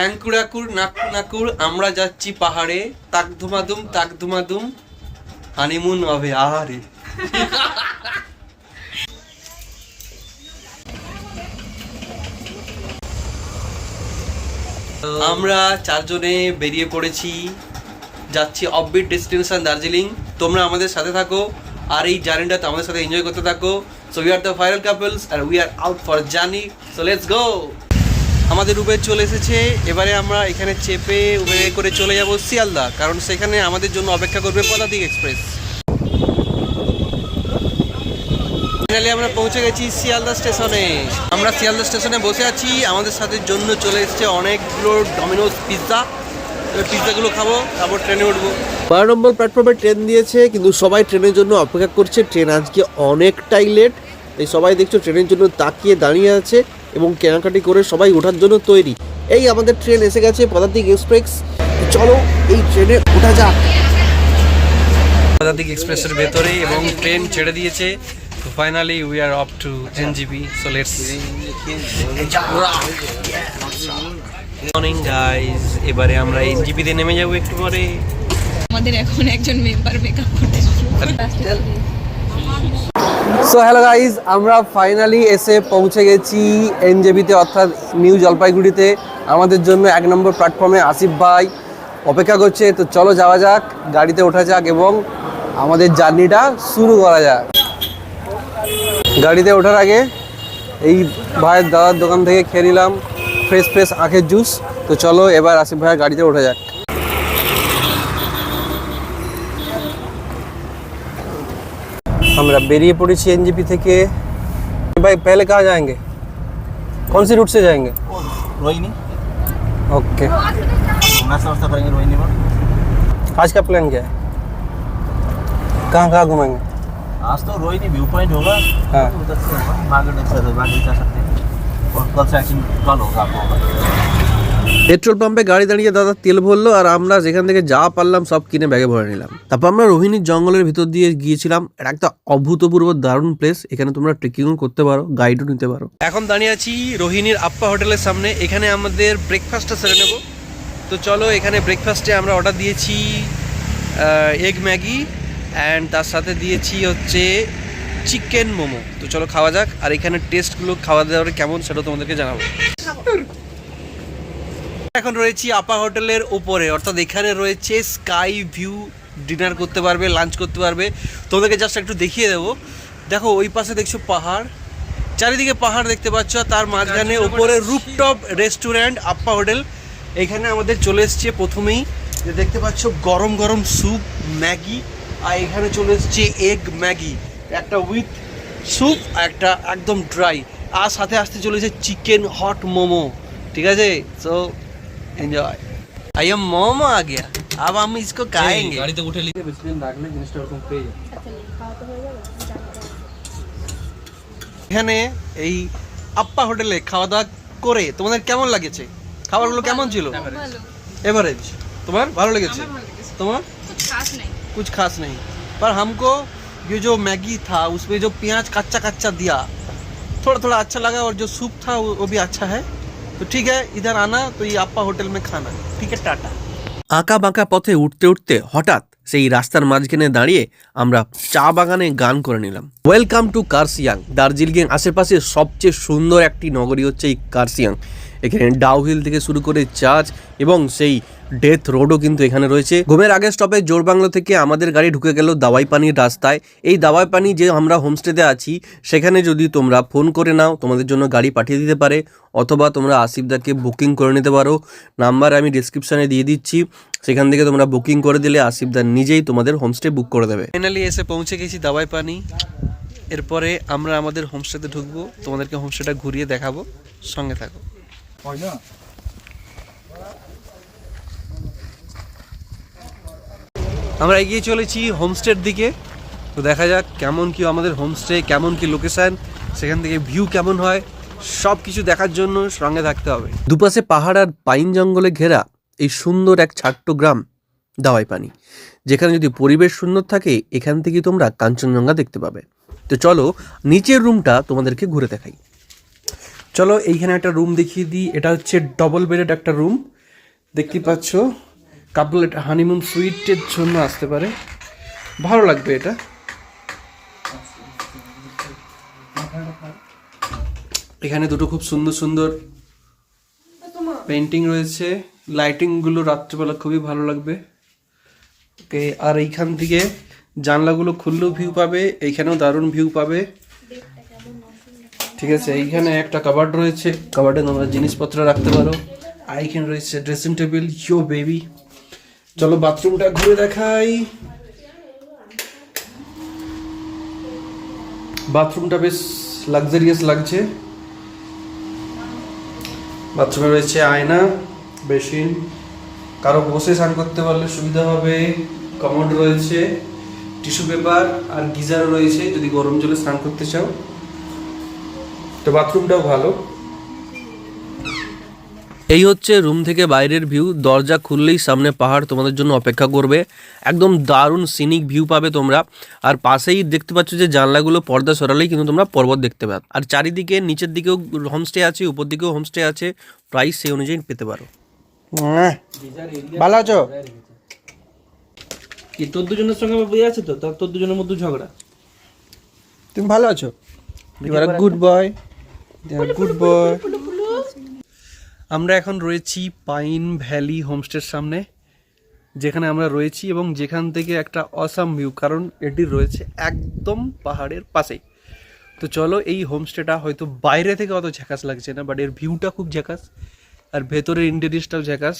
হ্যাঙ্কুড়াকুর নাকুর নাকুর আমরা যাচ্ছি পাহাড়ে। তাক ধুমাদুম তাক ধুমাদুম হানিমুন হবে, আহারে। আমরা চারজনে বেরিয়ে পড়েছি। যাচ্ছি অফবিট ডেস্টিনেশন দার্জিলিং। তোমরা আমাদের সাথে থাকো। আর এই জার্নিটাতে আমাদের সাথে এনজয় করতে থাকো। So we are the viral couples R we are out for journey so let's go আমাদের উবের চলে এসেছে। এবারে আমরা এখানে চেপে উবেরে করে চলে যাব শিয়ালদা, কারণ সেখানে আমাদের জন্য অপেক্ষা করবে পদাতিক এক্সপ্রেস। ফাইনালি আমরা পৌঁছে গেছি শিয়ালদা স্টেশনে। আমরা শিয়ালদা স্টেশনে বসে আছি। আমাদের সাথে জন্য চলে এসেছে অনেকগুলো ডমিনোস পিৎজা পিৎজাগুলো খাব, তারপর ট্রেনে উঠবো। বারো নম্বর প্ল্যাটফর্মে ট্রেন দিয়েছে, কিন্তু সবাই ট্রেনের জন্য অপেক্ষা করছে। ট্রেন আজকে অনেকটাই লেট এই সবাই দেখছ ট্রেনের জন্য তাকিয়ে দাঁড়িয়ে আছে। এবং কেনাকাটি করে সবাই ওঠার জন্য তৈরি। এই আমাদের ট্রেন এসে গেছে পদাতিক এক্সপ্রেস চলো এই ট্রেনে ওঠা যাক। পদাতিক এক্সপ্রেসের ভেতরে এবং ট্রেন ছেড়ে দিয়েছে। তো finally we are off to NJP so let's morning guys এবারে আমরা এনজিপিতে নেমে যাব একটু পরে। আমাদের এখন একজন মেম্বার মেকআপ করতে শুরু করে সো হ্যালো গাইজ আমরা ফাইনালি এসে পৌঁছে গেছি এনজেবিতে অর্থাৎ নিউ জলপাইগুড়িতে আমাদের জন্য এক নম্বর প্ল্যাটফর্মে আসিফ ভাই অপেক্ষা করছে। তো চলো যাওয়া যাক, গাড়িতে ওঠা যাক এবং আমাদের জার্নিটা শুরু করা যাক। গাড়িতে ওঠার আগে এই ভাইয়ের দাদার দোকান থেকে খেয়ে নিলাম ফ্রেশ ফ্রেশ আখের জুস তো চলো এবার আসিফ ভাইয়ের গাড়িতে ওঠা যাক। বেরিয়ে পড়েছি এনজিপি थे भाई पहले कहाँ जाएँगे कौन सी रूट से जाएँगे रोहिणी ओके रोहिणी आज का प्लान क्या है कहाँ कहाँ घूमेंगे आज तो रोहिणी व्यू पॉइंट होगा हाँ उधर से होगा से जा सकते हैं और कल से कल होगा आपको পেট্রোল পাম্পে গাড়ি দাঁড়িয়ে দাদা তেল ভরলো আর আমরা যেখান থেকে যা পারলাম সব কিনে ব্যাগে ভরে নিলাম। তারপর আমরা রোহিণীর জঙ্গলের ভিতর দিয়ে গিয়েছিলাম। এটা একটা অভূতপূর্ব দারুণ প্লেস এখানে তোমরা ট্রেকিংও করতে পারো গাইডও নিতে পারো। এখন দাঁড়িয়ে আছি রোহিণীর আপ্পা হোটেলের সামনে। এখানে আমাদের ব্রেকফাস্টটা সেরে নেব। তো চলো, এখানে ব্রেকফাস্টে আমরা অর্ডার দিয়েছি এগ ম্যাগি অ্যান্ড তার সাথে দিয়েছি হচ্ছে চিকেন মোমো। তো চলো, খাওয়া যাক। আর এখানে টেস্টগুলো খাওয়া দাওয়ার কেমন সেটা তোমাদেরকে জানাব। এখন রয়েছি আপা হোটেলের ওপরে অর্থাৎ এখানে রয়েছে স্কাই ভিউ ডিনার করতে পারবে লাঞ্চ করতে পারবে। তোমাদেরকে জাস্ট একটু দেখিয়ে দেবো। দেখো ওই পাশে দেখছ পাহাড়। চারিদিকে পাহাড় দেখতে পাচ্ছ তার মাঝখানে ওপরে রুপটপ রেস্টুরেন্ট আপ্পা হোটেল। এখানে আমাদের চলে এসছে প্রথমেই। যে দেখতে পাচ্ছ গরম গরম স্যুপ ম্যাগি। আর এখানে চলে এসছে এগ ম্যাগি। একটা উইথ স্যুপ একটা একদম ড্রাই আর সাথে আসতে চলেছে চিকেন হট মোমো ঠিক আছে? So enjoy I am momo आ गया अब हम इसको खाएंगे গাড়িতে উঠে লিখে বেশি লাগলে জিনিসটা ওরকম পেয়ে যাবে এখানে এই আপ্পা হোটেলে খাওয়া দাওয়া করে তোমাদের কেমন লাগেছে খাবারগুলো কেমন ছিল ভালো एवरेज তোমার ভালো লেগেছে আমার ভালো লেগেছে তোমার कुछ खास नहीं कुछ खास नहीं पर हमको ये जो मैगी था उसमें जो प्याज कच्चा कच्चा दिया थोड़ा थोड़ा अच्छा लगा और जो सूप था वो, वो भी अच्छा है तो ठीक है इधर आना तो ये अप्पा होटल में खाना ठीक है टाटा আঁকা বাঁকা পথে উঠতে উঠতে হঠাৎ সেই রাস্তার মাঝখানে দাঁড়িয়ে আমরা চা বাগানে গান করে নিলাম ওয়েলকাম টু কার্সিয়াং দার্জিলিং আশেপাশে সবচেয়ে সুন্দর একটি নগরী হচ্ছে এই কার্সিয়াং এখানে ডাউহিল থেকে শুরু করে চার্চ এবং সেই ডেথ রোডও কিন্তু এখানে রয়েছে। ঘুমের আগে স্টপে জোরবাংলো থেকে আমাদের গাড়ি ঢুকে গেল দাওয়াই পানির রাস্তায়। এই দাওয়াই পানি যে আমরা হোমস্টেতে আছি, সেখানে যদি তোমরা ফোন করে নাও, তোমাদের জন্য গাড়ি পাঠিয়ে দিতে পারে, অথবা তোমরা আসিফদাকে বুকিং করে নিতে পারো। নাম্বার আমি ডিসক্রিপশানে দিয়ে দিচ্ছি। সেখান থেকে তোমরা বুকিং করে দিলে আসিফদা নিজেই তোমাদের হোমস্টে বুক করে দেবে। ফাইনালি এসে পৌঁছে গেছি দাবাই পানি এরপরে আমরা আমাদের হোমস্টেতে ঢুকবো। তোমাদেরকে হোমস্টেটা ঘুরিয়ে দেখাবো। সঙ্গে থাকো। আমরা এগিয়ে চলেছি হোমস্টের দিকে। তো দেখা যাক কেমন কি আমাদের হোমস্টে, কেমন কি লোকেশান, সেখান থেকে ভিউ কেমন হয় সব কিছু দেখার জন্য সঙ্গে থাকতে হবে। দুপাশে পাহাড় আর পাইন জঙ্গলে ঘেরা এই সুন্দর এক ছাট্ট গ্রাম দাওয়াই পানি। যেখানে যদি পরিবেশ সুন্দর থাকে, এখান থেকে তোমরা কাঞ্চনজঙ্ঘা দেখতে পাবে। তো চলো, নিচের রুমটা তোমাদেরকে ঘুরে দেখাই। চলো এইখানে একটা রুম দেখিয়ে দিই। এটা হচ্ছে ডবল বেডেড একটা রুম দেখতে পাচ্ছ কাপল এটা হানিমুন সুইটের জন্য আসতে পারে। ভালো লাগবে এটা। এখানে দুটো খুব সুন্দর সুন্দর পেন্টিং রয়েছে। লাইটিংগুলো রাত্রেবেলা খুবই ভালো লাগবে। ওকে আর এইখান থেকে জানলাগুলো খুললেও ভিউ পাবে, এইখানেও দারুণ ভিউ পাবে। ঠিক আছে, এইখানে একটা কাবার্ড রয়েছে। কাবার্ডে তোমরা জিনিসপত্র রাখতে পারো। আর এইখানে রয়েছে ড্রেসিং টেবিল ইয়ো বেবি চলো বাথরুমটা ঘুরে দেখাই। বাথরুমটা বেশ লাক্সারিয়াস লাগছে। বাথরুমে রয়েছে আয়না, বেসিন। কারও বসে স্নান করতে পারলে সুবিধা হবে। কমোড রয়েছে, টিস্যু পেপার আর গিজারও রয়েছে। যদি গরম জলে স্নান করতে চাও। তো বাথরুমটাও ভালো। এই হচ্ছে রুম থেকে বাইরের ভিউ। দরজা খুললেই সামনে পাহাড় তোমাদের জন্য অপেক্ষা করবে। একদম দারুণ সিনিক ভিউ পাবে তোমরা। আর পাশেই দেখতে পাচ্ছ যে জানলাগুলো পর্দা সরালেই কিন্তু তোমরা পর্বত দেখতে পাবে। আর চারিদিকে নিচের দিকেও হোমস্টে আছে উপর দিকেও হোমস্টে আছে। প্রাইস সেই অনুযায়ী পেতে পারো। ভালো আছো? কি তোর দুজনের সঙ্গে বুঝে আছে তো? তোর দুজনের মধ্যে ঝগড়া। তুমি ভালো আছো? You are good boy good boy আমরা এখন রয়েছি পাইন ভ্যালি হোমস্টের সামনে যেখানে আমরা রয়েছি এবং যেখান থেকে একটা অসাম ভিউ কারণ এটি রয়েছে একদম পাহাড়ের পাশেই। তো চলো এই হোমস্টেটা হয়তো বাইরে থেকে অত ঝাকাস লাগছে না বাট এর ভিউটা খুব ঝাকাস আর ভেতরের ইন্টেরিয়াসটাও ঝাকাস।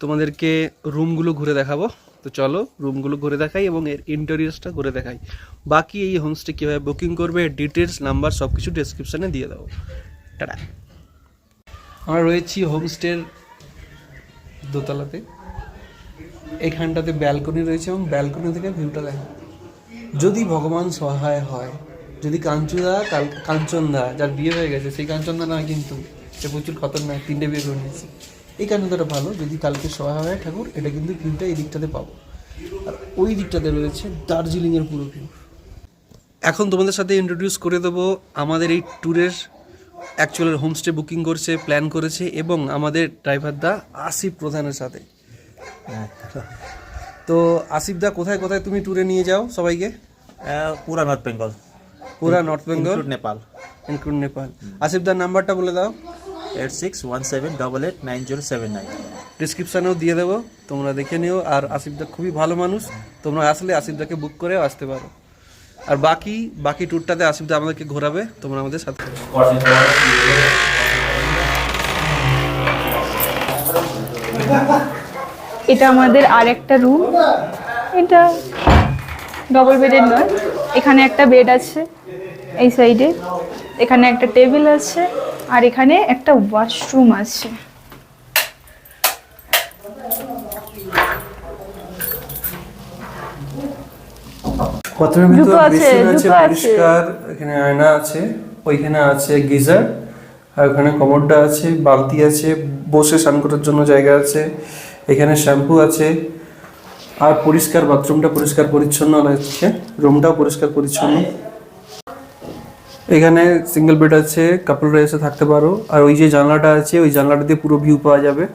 তোমাদেরকে রুমগুলো ঘুরে দেখাবো। তো চলো রুমগুলো ঘুরে দেখাই এবং এর ইন্টেরিয়াসটা ঘুরে দেখাই। বাকি এই হোমস্টে কীভাবে বুকিং করবে ডিটেলস নাম্বার সব কিছু ডেসক্রিপশানে দিয়ে দেবো। টাটা। আমরা রয়েছি হোমস্টের দোতলাতে। এখানটাতে ব্যালকনি রয়েছে এবং ব্যালকনি থেকে ভিউটা দেখা যদি ভগবান সহায় হয়, যদি কাঞ্চুদা কাঞ্চনদা, যার বিয়ে হয়ে গেছে, সেই কাঞ্চনদা নয় কিন্তু, সে প্রচুর খতরনাক, তিনটে বিয়ে করে নিয়েছে। এই কাঞ্চনদাটা ভালো যদি কালকে সহায় হয় ঠাকুর এটা কিন্তু ভিউটা এই দিকটাতে পাবো। আর ওই দিকটাতে রয়েছে দার্জিলিংয়ের পুরো ভিউ এখন তোমাদের সাথে ইন্ট্রোডিউস করে দেবো আমাদের এই ট্যুরের অ্যাকচুয়াল হোমস্টে বুকিং করছে প্ল্যান করেছে এবং আমাদের ড্রাইভার দা আসিফ প্রধানের সাথে। তো আসিফ দা কোথায় কোথায় তুমি ট্যুরে নিয়ে যাও সবাইকে? পুরা নর্থ বেঙ্গল পুরা নর্থ বেঙ্গল নেপাল ইনক্লুড নেপাল আসিফ দার নাম্বারটা বলে দাও। Eight six one seven double eight nine zero seven nine ডিসক্রিপশানেও দিয়ে দেবো তোমরা দেখে নিও। আর আসিফ দা খুবই ভালো মানুষ। তোমরা আসলে আসিফ দাকে বুক করে আসতে পারো। আর বাকি বাকি ট্যুরটাতে আসিফ দা আমাদেরকে ঘোরাবে। তোমরা আমাদের সাথে এটা আমাদের আর একটা রুম এটা ডবল বেডের নয়। এখানে একটা বেড আছে এই সাইডে এখানে একটা টেবিল আছে। আর এখানে একটা ওয়াশরুম আছে প্রথমে ভিতর বেসিন আছে। পরিষ্কার এখানে আয়না আছে ওইখানে আছে গিজার আর ওখানে কমোডটা আছে বালতি আছে বসে স্নান করার জন্য জায়গা আছে এখানে শ্যাম্পু আছে আর পরিষ্কার বাথরুমটা পরিষ্কার পরিচ্ছন্ন লাগছে রুমটাও পরিষ্কার পরিচ্ছন্ন এখানে সিঙ্গেল বেড আছে কাপড়রা এসে থাকতে পারো আর ওই যে জানলাটা আছে ওই জানলাটা দিয়ে পুরো ভিউ পাওয়া যাবে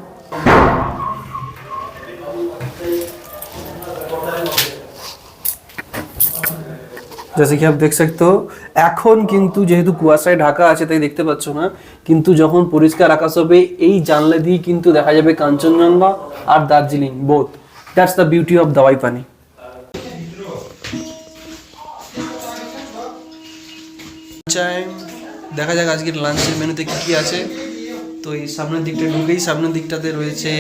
जैसे कि आप देख सकते हो এখন কিন্তু যেহেতু কুয়াশায় ঢাকা আছে তাই দেখতে পাচ্ছ না কিন্তু যখন পরিষ্কার আকাশ হবে এই জানলা দিয়ে কিন্তু দেখা যাবে কাঞ্চনজঙ্ঘা আর Darjeeling both that's the beauty of Dawai Pani Time দেখা যাক আজকের লাঞ্চের মেনুতে কি কি আছে। তো এই সামনের দিকটা ঢুকেই সামনের দিকটাতে রয়েছে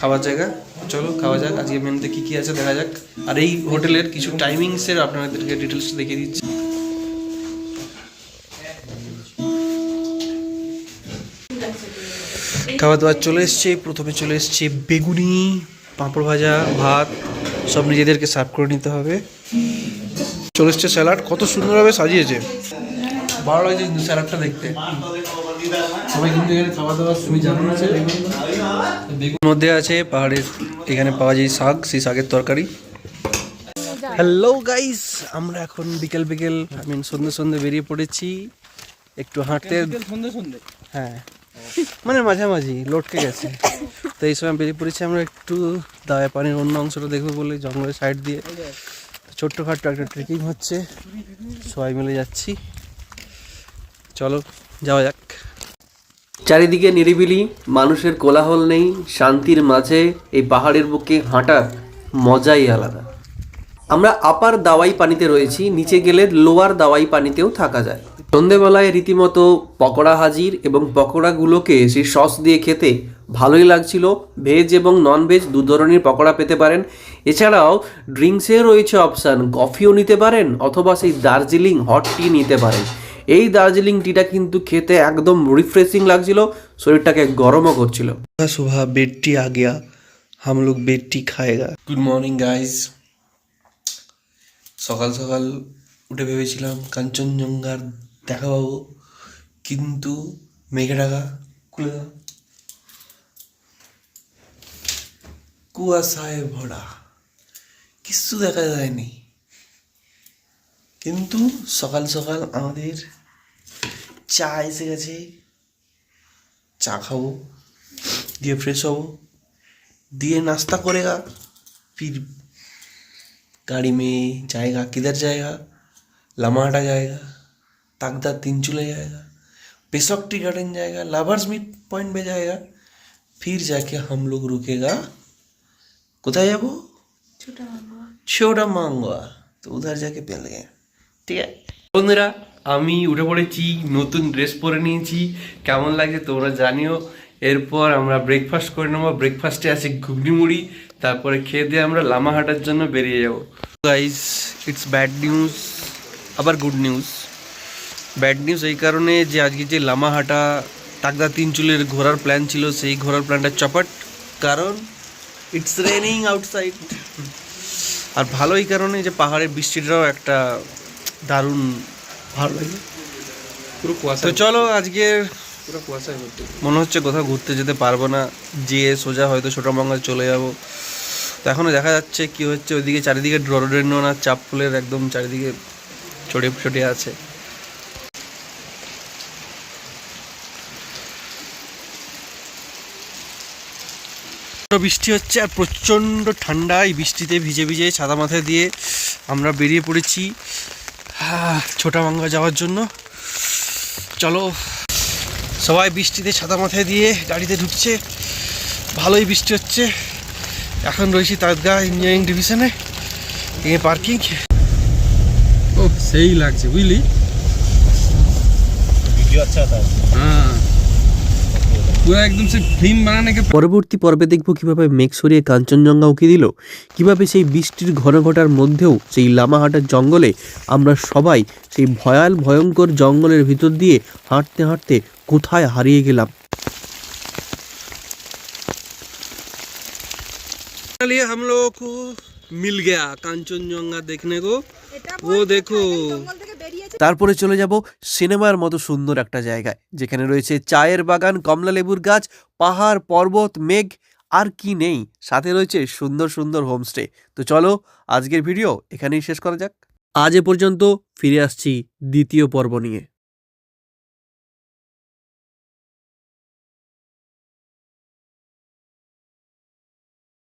খাবার জায়গা। চলো খাওয়া যাক আজকে মেনুতে কি কি আছে দেখা যাক। আর এই হোটেলের কিছু টাইমিংসের আপনাদেরকে ডিটেলস দেখিয়ে দিচ্ছি। খাবার দাবার চলে এসছে, প্রথমে চলে এসছে বেগুনি, পাঁপড় ভাজা, ভাত, সব নিজেদেরকে সার্ভ করে নিতে হবে। চলে এসছে স্যালাড কত সুন্দরভাবে সাজিয়েছে। ভালো লাগছে কিন্তু স্যালাডটা দেখতে। সবাই কিন্তু এখানে খাওয়া দাওয়া তুমি জানো না মধ্যে আছে পাহাড়ের এখানে পাওয়া যায় শাক সেই শাকের তরকারি। হ্যালো গাইস আমরা এখন বিকেল বিকেল আই মিন সন্ধ্যে সন্ধ্যে বেরিয়ে পড়েছি। একটু হাঁটতে সন্ধে সন্ধে হ্যাঁ। মানে মাঝামাঝি লটকে গেছে। তো এই সময় বেরিয়ে পড়েছি আমরা একটু দাওয়া পানির অন্য অংশটা দেখব বলে জঙ্গলের সাইড দিয়ে। ছোট্টখাট্টো একটা ট্রেকিং হচ্ছে। সবাই মিলে যাচ্ছি। চলো, যাওয়া যাক। চারিদিকে নিরিবিলি, মানুষের কোলাহল নেই, শান্তির মাঝে এই পাহাড়ের বুকে হাঁটার মজাই আলাদা। আমরা আপার দাওয়াই পানিতে রয়েছি, নিচে গেলে লোয়ার দাওয়াই পানিতেও থাকা যায়। সন্ধেবেলায় রীতিমতো পকোড়া হাজির এবং পকোড়াগুলোকে সেই সস দিয়ে খেতে ভালোই লাগছিল। ভেজ এবং নন ভেজ দু ধরনের পকোড়া পেতে পারেন। এছাড়াও ড্রিঙ্কসের রয়েছে অপশান কফিও নিতে পারেন অথবা সেই দার্জিলিং হট টি নিতে পারেন। এই দার্জিলিং টিটা কিন্তু খেতে একদম রিফ্রেশিং লাগছিল শরীরটাকে গরমও করছিল। সুভা বেড টি আ গিয়া গুড মর্নিং গাইজ সকাল সকাল উঠে ভেবেছিলাম কাঞ্চনজঙ্ঘার দেখা পাবো কিন্তু মেঘে ঢাকা খুলে দাও। কুয়াশায় ভরা কিচ্ছু দেখা যায়নি কিন্তু সকাল সকাল আমাদের চা এসে গেছে চা খাবো দিয়ে फ्रेश হবো दिए नाश्ता करेगा फिर गाड़ी में जाएगा किधर जाएगा लमाटा जाएगा ताकदा तीन चूल्हे जाएगा पेशक टी गार्डन जाएगा लावर्स मीट पॉइंट में जाएगा फिर जाके हम लोग रुकेगा কোথায় যাব? ছোটা মাঙ্গুয়া তো উধার যাকে পেলে ঠিক আছে? বন্ধুরা আমি উঠে পড়েছি নতুন ড্রেস পরে নিয়েছি। কেমন লাগছে তোমরা জানিও। এরপর আমরা ব্রেকফাস্ট করে নেব। ব্রেকফাস্টে আছে ঘুগনি মুড়ি তারপরে খেয়ে দিয়ে আমরা লামা হাঁটার জন্য বেরিয়ে যাব। গাইস ইটস ব্যাড নিউজ আবার গুড নিউজ ব্যাড নিউজ এই কারণে যে আজকে যে লামা হাঁটা টাকদা তিন চুলের ঘোরার প্ল্যান ছিল সেই ঘোরার প্ল্যানটা চপাট। কারণ ইটস রেনিং আউটসাইড আর ভালো এই কারণে যে পাহাড়ের বৃষ্টিটাও একটা দারুণ ভালো লাগে। পুরো কুয়াশা তো চলো আজকের পুরো কুয়াশায় ভর্তি মনে হচ্ছে কোথাও ঘুরতে যেতে পারব না। যেয়ে সোজা হয়তো ছোটো বাংলা চলে যাব। তো এখনও দেখা যাচ্ছে কি হচ্ছে। ওইদিকে চারিদিকে ড্রোডেন্ডন আর চাপ ফুলের একদম চারিদিকে ছড়িয়ে ছড়িয়ে আছে। বৃষ্টি হচ্ছে আর প্রচণ্ড ঠান্ডা। এই বৃষ্টিতে ভিজে ভিজে সাদা মাথা দিয়ে আমরা বেরিয়ে পড়েছি ছোটা বাংলা যাওয়ার জন্য। চলো সবাই বৃষ্টিতে সাদা মাথায় দিয়ে গাড়িতে ঢুকছে। ভালোই বৃষ্টি হচ্ছে। এখন রয়েছি তাদগা ইঞ্জিনিয়ারিং ডিভিশনে। এ পার্কিং। ও সেই লাগছে বুঝলি? ভিডিও আচ্ছা হ্যাঁ। একদম সে ফিল্ম বানানে কে পরবর্তী পর্বে দেখব কিভাবে মেঘ সরিয়ে কাঞ্চনজঙ্ঘা উকি দিল কিভাবে সেই বৃষ্টির ঘন ঘটার মধ্যেও সেই লামাহাটার জঙ্গলে আমরা সবাই সেই ভয়াল ভয়ঙ্কর জঙ্গলের ভিতর দিয়ে হাঁটতে হাঁটতে কোথায় হারিয়ে গেলাম चलिए हम लोगों को मिल गया कांचनजंगा देखने को वो देखो তারপরে চলে যাব সিনেমার মতো সুন্দর একটা জায়গায়, যেখানে রয়েছে চায়ের বাগান, কমলা লেবুর গাছ, পাহাড়, পর্বত, মেঘ, আর কি নেই। সাথে রয়েছে সুন্দর সুন্দর হোমস্টে। তো চলো, আজকের ভিডিও এখানেই শেষ করা যাক। আজ এ পর্যন্ত ফিরে আসছি দ্বিতীয় পর্ব নিয়ে।